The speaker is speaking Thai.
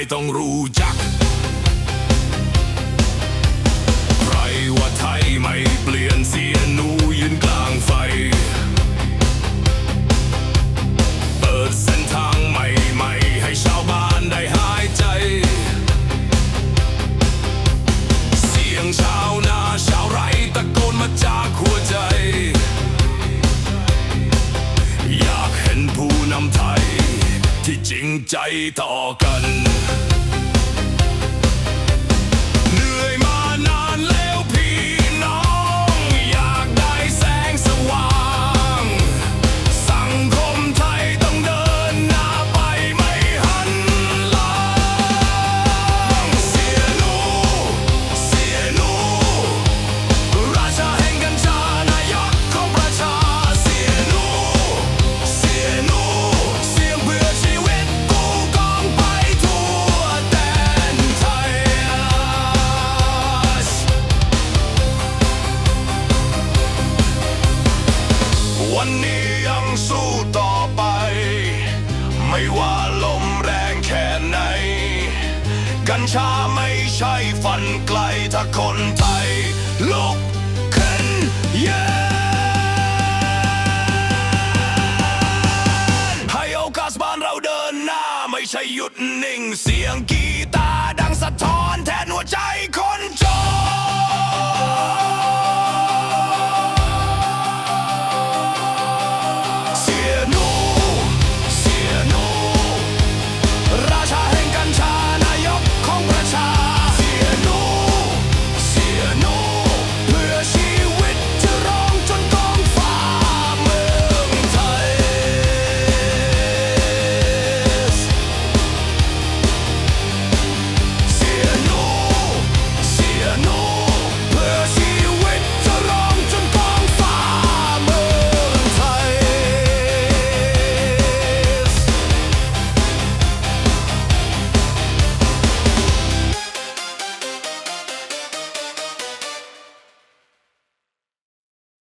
ยต้องรู้จัก ใครว่าไทยไม่เปลี่ยนเสียหนูยืนกลางไฟ เปิดเส้นทางใหม่ๆ ให้ชาวบ้านได้หายใจ เสียงชาวนาชาวไรตะโกนมาจากหัวใจ อยากเห็นผู้นำไทย ที่จริงใจต่อกัน วันนี้ยังสู้ต่อไป ไม่ว่าลมแรงแค่ไหน กัญชาไม่ใช่ฝันไกลถ้าคนไทยลุกขึ้นยืนให้โอกาสบ้านเราเดินหน้า ไม่ใช่หยุดนิ่ง เสียงกีตาร์ดังสะท้อนแทนหัวใจคน